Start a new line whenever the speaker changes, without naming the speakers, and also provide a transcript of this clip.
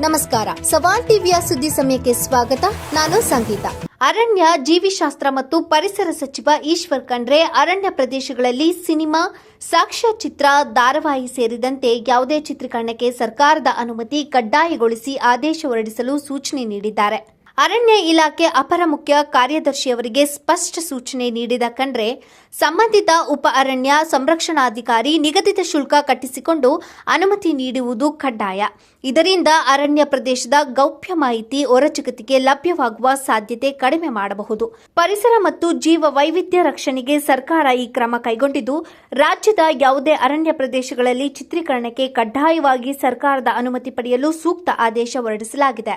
ನಮಸ್ಕಾರ. ಸವಾಲ್ ಟಿವಿಯ ಸುದ್ದಿ ಸಮಯಕ್ಕೆ ಸ್ವಾಗತ. ನಾನು ಸಂಗೀತ. ಅರಣ್ಯ, ಜೀವಿಶಾಸ್ತ್ರ ಮತ್ತು ಪರಿಸರ ಸಚಿವ ಈಶ್ವರ್ ಖಂಡ್ರೆ ಅರಣ್ಯ ಪ್ರದೇಶಗಳಲ್ಲಿ ಸಿನಿಮಾ, ಸಾಕ್ಷ್ಯಚಿತ್ರ, ಧಾರಾವಾಹಿ ಸೇರಿದಂತೆ ಯಾವುದೇ ಚಿತ್ರೀಕರಣಕ್ಕೆ ಸರ್ಕಾರದ ಅನುಮತಿ ಕಡ್ಡಾಯಗೊಳಿಸಿ ಆದೇಶ ಹೊರಡಿಸಲು ಸೂಚನೆ ನೀಡಿದ್ದಾರೆ. ಅರಣ್ಯ ಇಲಾಖೆ ಅಪರ ಮುಖ್ಯ ಕಾರ್ಯದರ್ಶಿಯವರಿಗೆ ಸ್ಪಷ್ಟ ಸೂಚನೆ ನೀಡಿದ ಕಂಡ್ರೆ ಸಂಬಂಧಿತ ಉಪ ಅರಣ್ಯ ಸಂರಕ್ಷಣಾಧಿಕಾರಿ ನಿಗದಿತ ಶುಲ್ಕ ಕಟ್ಟಿಸಿಕೊಂಡು ಅನುಮತಿ ನೀಡುವುದು ಕಡ್ಡಾಯ. ಇದರಿಂದ ಅರಣ್ಯ ಪ್ರದೇಶದ ಗೌಪ್ಯ ಮಾಹಿತಿ ಹೊರಜಗತ್ತಿಗೆ ಲಭ್ಯವಾಗುವ ಸಾಧ್ಯತೆ ಕಡಿಮೆ ಮಾಡಬಹುದು. ಪರಿಸರ ಮತ್ತು ಜೀವ ವೈವಿಧ್ಯ ರಕ್ಷಣೆಗೆ ಸರ್ಕಾರ ಈ ಕ್ರಮ ಕೈಗೊಂಡಿದ್ದು, ರಾಜ್ಯದ ಯಾವುದೇ ಅರಣ್ಯ ಪ್ರದೇಶಗಳಲ್ಲಿ ಚಿತ್ರೀಕರಣಕ್ಕೆ ಕಡ್ಡಾಯವಾಗಿ ಸರ್ಕಾರದ ಅನುಮತಿ ಪಡೆಯಲು ಸೂಕ್ತ ಆದೇಶ ಹೊರಡಿಸಲಾಗಿದೆ.